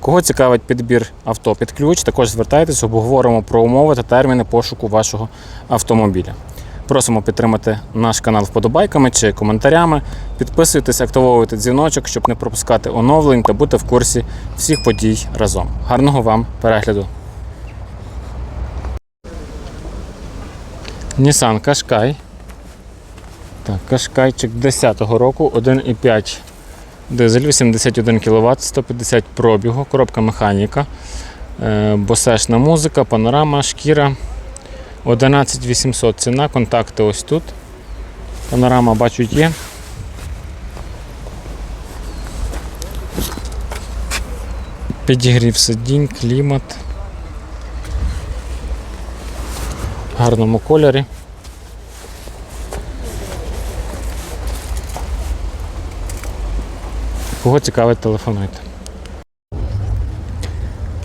Кого цікавить підбір авто під ключ, також звертайтесь, обговоримо про умови та терміни пошуку вашого автомобіля. Просимо підтримати наш канал вподобайками чи коментарями. Підписуйтесь, активовуйте дзвіночок, щоб не пропускати оновлень та бути в курсі всіх подій разом. Гарного вам перегляду! Nissan Qashqai. Так, Qashqaiчик 10-го року, 1,5 Дизель 81 кВт, 150 пробігу, коробка механіка, е, босешна музика, панорама, шкіра. 11800 ціна, контакти ось тут. Панорама бачу є. Підігрів сидінь, клімат. В гарному кольорі. Кого цікавить, телефонуйте.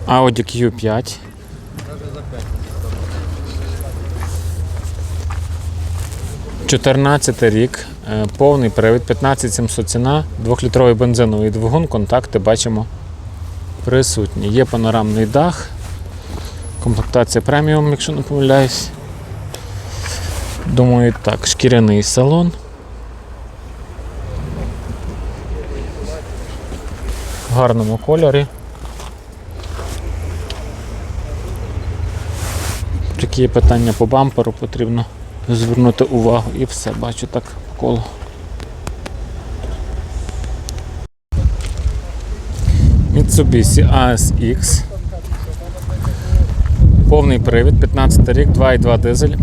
Audi Q5. Чотирнадцятий рік, е, повний привід, 15700 ціна, двохлітровий бензиновий двигун, контакти бачимо присутні. Є панорамний дах, комплектація преміум, якщо не помиляюсь. Думаю, так, шкіряний салон. В гарному кольорі. Такі питання по бамперу, потрібно звернути увагу і все, бачу так по колу. Mitsubishi ASX. Повний привід, 15 рік, 2,2 дизель.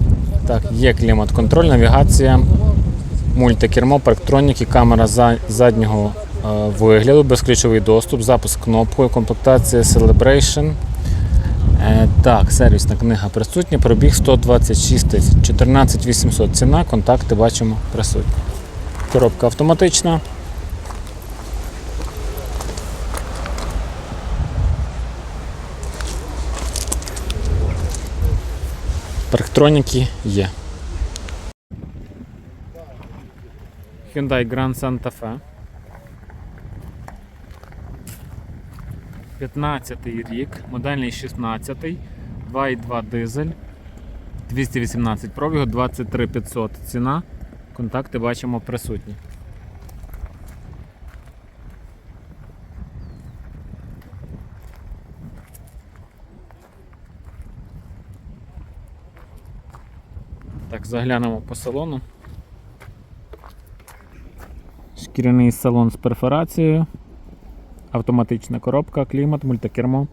Так, є клімат-контроль, навігація, мультикермо, парктроніки, камера заднього вигляду, безключовий доступ, запуск кнопкою, комплектація Celebration. Е, Так, сервісна книга присутня, пробіг 126 тисяч, 14 800 ціна, контакти бачимо присутні. Коробка автоматична. Парктроніки є. Hyundai Grand Santa Fe. 15 рік, модельний 16, 2,2 дизель, 218 пробігу, 23 500 ціна. Контакти бачимо присутні. Так, заглянемо по салону. Шкіряний салон з перфорацією. Автоматична коробка, клімат, мультикермо.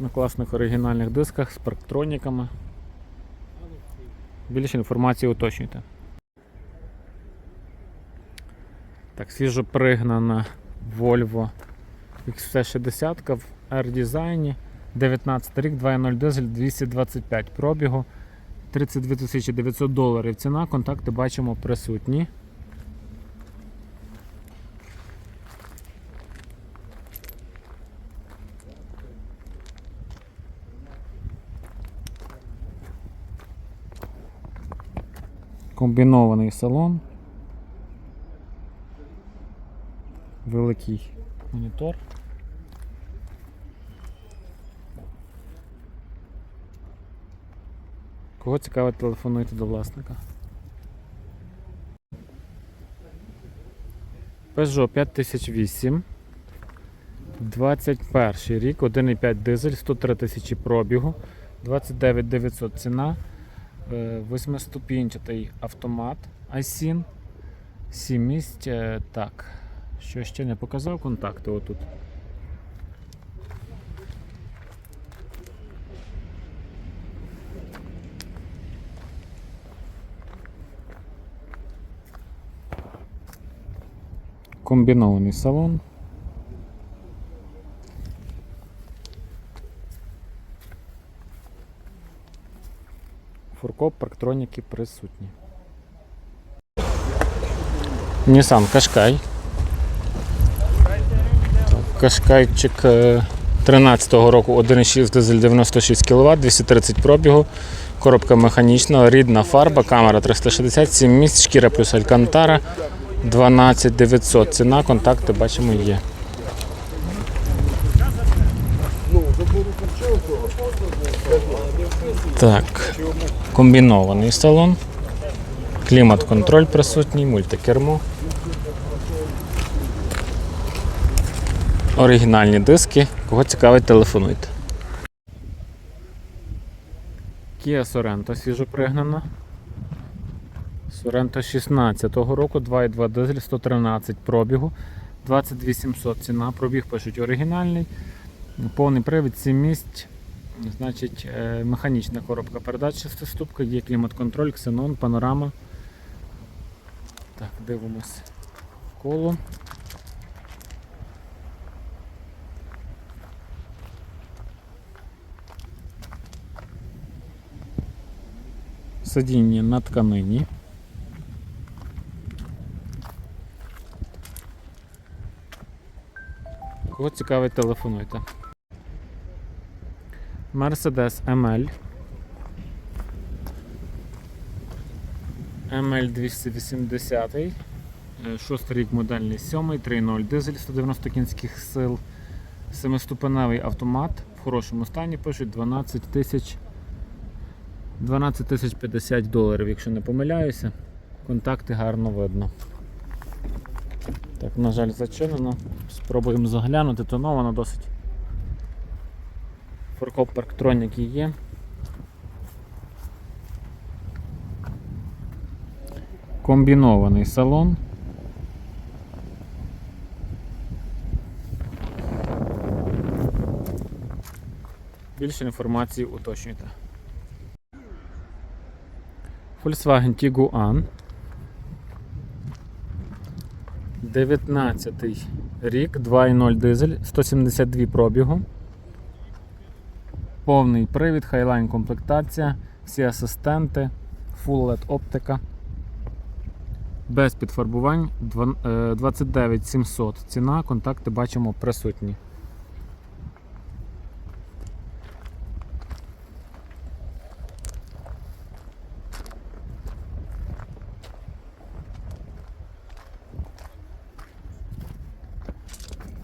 На класних оригінальних дисках з парктроніками. Більше інформації уточнюйте. Так, свіжо пригнана Volvo XC60 в R-дизайні. 19 рік, 2.0 дизель, 225 пробігу, 32 900 доларів ціна, контакти бачимо присутні. Комбінований салон. Великий монітор. Кого цікавить, телефонуйте до власника. Peugeot 5008. 21 рік, 1,5 дизель, 103 тисячі пробігу, 29 900 ціна, восьмиступінчатий автомат 7 місць. е, Так, що ще не показав, контакти отут. Комбінований салон. Фуркоп, парктроніки присутні. Nissan Qashqai. Кашкайчик 13-го року 1,6 дизель 96 кВт, 230 пробігу, коробка механічна, рідна фарба, камера 360, 7 місць, шкіра плюс алькантара, 12 900. Ціна, контакти бачимо є. Так, комбінований салон, клімат-контроль присутній, мультикермо. Оригінальні диски. Кого цікавить, телефонуйте. Kia Sorento свіжопригнана. Sorento 16-го року, 2,2 дизель, 113 пробігу, 22700 ціна, пробіг пишуть оригінальний, повний привід 7 місць, значить е, механічна коробка передач 6 є клімат-контроль, ксенон, панорама. Так, дивимось коло. Сидіння на тканині. Кого цікавить, телефонуйте. Mercedes ML. ML 280. е, Шостий рік модельний 7, 3.0 дизель 190 кінських сил. Семиступеневий автомат в хорошому стані пишуть 12 тисяч 12 тисяч 50 доларів, якщо не помиляюся. Контакти гарно видно. Так, на жаль, зачинено. Спробуємо заглянути, тоновано досить. Форкоп парктроніки є. Комбінований салон. Більше інформації уточнюйте. Volkswagen Tiguan. 19 рік, 2.0 дизель, 172 пробігу. Повний привід, хайлайн комплектація, всі асистенти, Full LED оптика. Без підфарбувань два- е, 29 700 ціна, контакти бачимо присутні.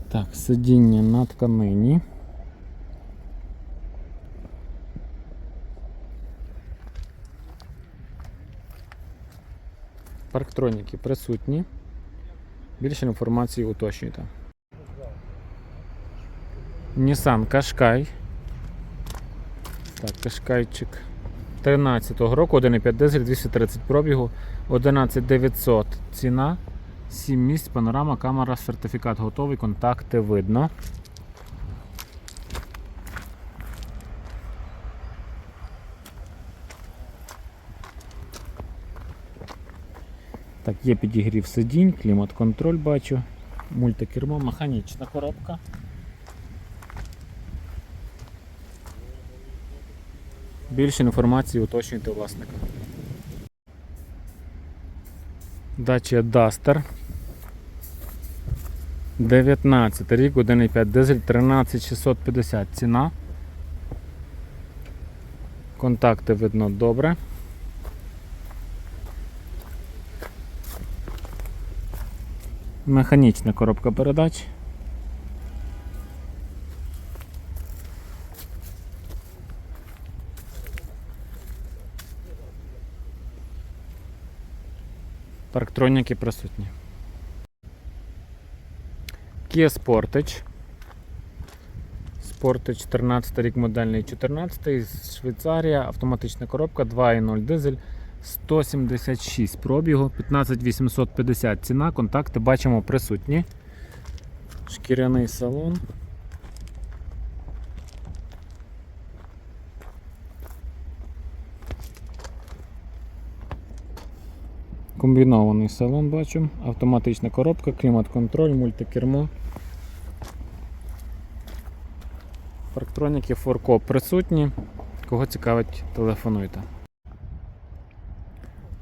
Так, сидіння на тканині. Парктроніки присутні. Більше інформації уточнюйте. Nissan Qashqai. Так, Qashqaiчик 13-го року, 1,5 дизель, 230 пробігу, 11900 ціна. 7 місць, панорама, камера, сертифікат готовий, контакти видно. Так, є підігрів сидінь, клімат-контроль бачу, мультикермо, механічна коробка. Більше інформації уточнюйте у власника. Dacia Duster. 19 рік, 1,5 дизель, 13650 ціна. Контакти видно добре. Механічна коробка передач. Парктроніки присутні. Kia Sportage. Sportage 14 рік модельний 14 Швейцарія, автоматична коробка 2.0 дизель 176 пробігу, 15850 ціна, контакти бачимо присутні. Шкіряний салон. Комбінований салон бачу, автоматична коробка, клімат-контроль, мультикермо. Парктроніки, форкоп присутні. Кого цікавить, телефонуйте.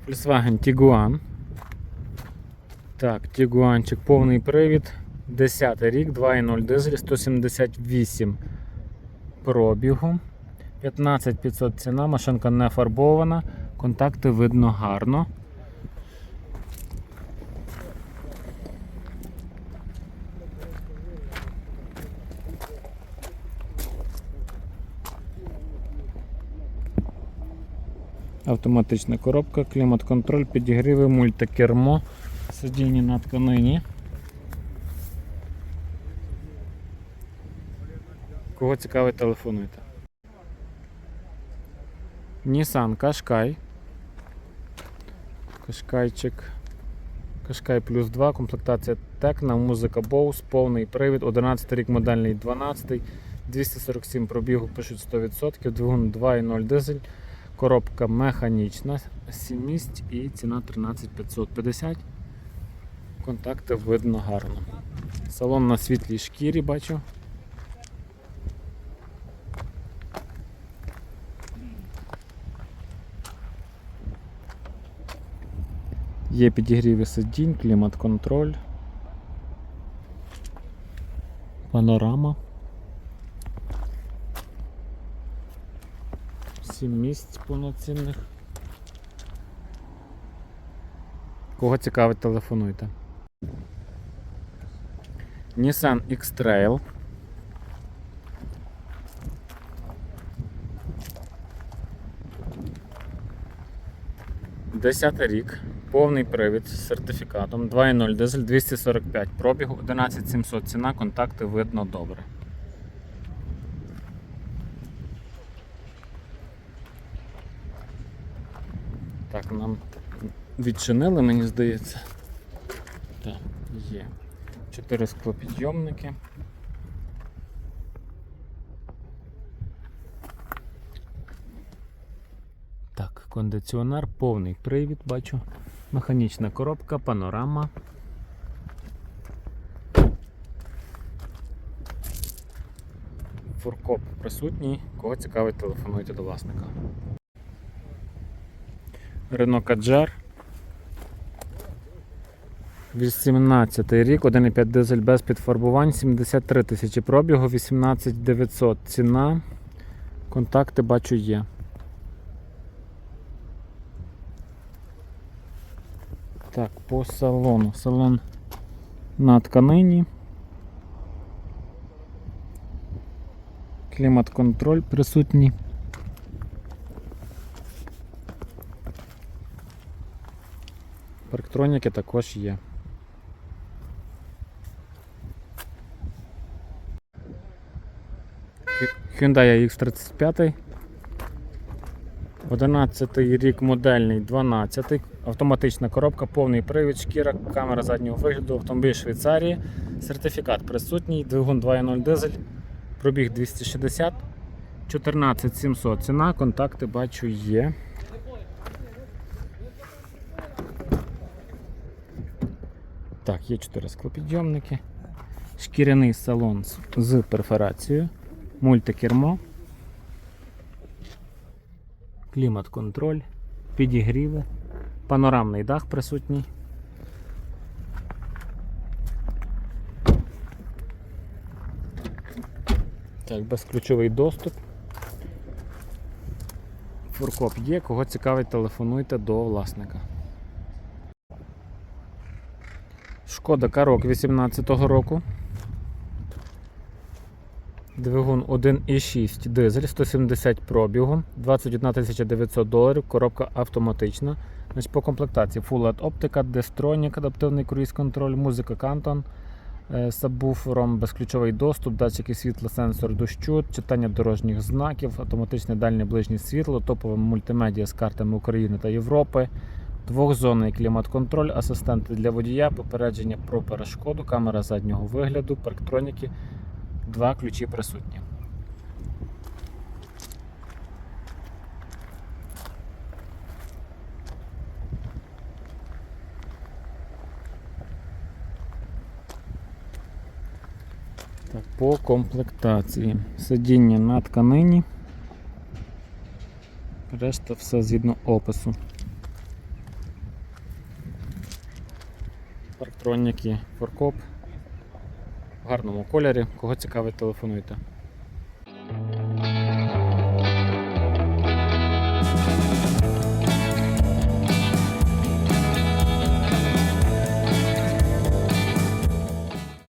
Volkswagen Tiguan. Так, Тігуанчик, повний привід. 10 рік, 2.0 дизель, 178 пробігу. 15500 ціна, машинка не фарбована, контакти видно гарно. Автоматична коробка, клімат-контроль, підігріви, мультикермо, сидіння на тканині. Кого цікавить, телефонуйте. Nissan Qashqai. Qashqaiчик. Qashqai плюс 2, комплектація Tecna, музика Bose, повний привід, 11 рік модельний 12, 247 пробігу, пишуть 100%, двигун 2.0 дизель, коробка механічна, 7 місць і ціна 13550. Контакти видно гарно. Салон на світлій шкірі бачу. Є підігріви сидінь, клімат-контроль, панорама. Сім місць повноцінних. Кого цікавить, телефонуйте. Nissan X-Trail. Десятий рік, повний привід з сертифікатом 2.0 дизель 245 пробігу, 11700 ціна, контакти видно добре. Так, нам відчинили, мені здається. Так, є. Чотири склопідйомники. Так, кондиціонер, повний привід, бачу. Механічна коробка, панорама. Фуркоп присутній. Кого цікавить, телефонуйте до власника. Renault Kadjar. 18 рік, 1,5 дизель без підфарбувань, 73 тисячі пробігу, 18 900 ціна. Контакти бачу є. Так, по салону. Салон на тканині. Клімат-контроль присутній. Парктроніки також є. Hyundai X35. 11 рік модельний 12, автоматична коробка, повний привід, шкіра, камера заднього вигляду, автомобіль Швейцарії, сертифікат присутній, двигун 2.0 дизель, пробіг 260, 14700 ціна, контакти бачу є. Так, є 4 склопідйомники, шкіряний салон з- перфорацією, мультикермо. Клімат-контроль, підігріви, панорамний дах присутній. Так, безключовий доступ. Фуркоп є, кого цікавить, телефонуйте до власника. Шкода Карок 18-го року. Двигун 1,6 дизель, 170 пробігу, 21 900 доларів, коробка автоматична. Значить, по комплектації Full LED оптика, Destronic, адаптивний круїз-контроль, музика Canton, е, сабвуфером, безключовий доступ, датчики світла, сенсор дощу, читання дорожніх знаків, автоматичне дальнє ближнє світло, топове мультимедіа з картами України та Європи, двохзонний клімат-контроль, асистенти для водія, попередження про перешкоду, камера заднього вигляду, парктроніки. Два ключі присутні. По комплектації. Сидіння на тканині. Решта все згідно опису. Парктроніки, форкоп. В гарному кольорі. Кого цікавить, телефонуйте.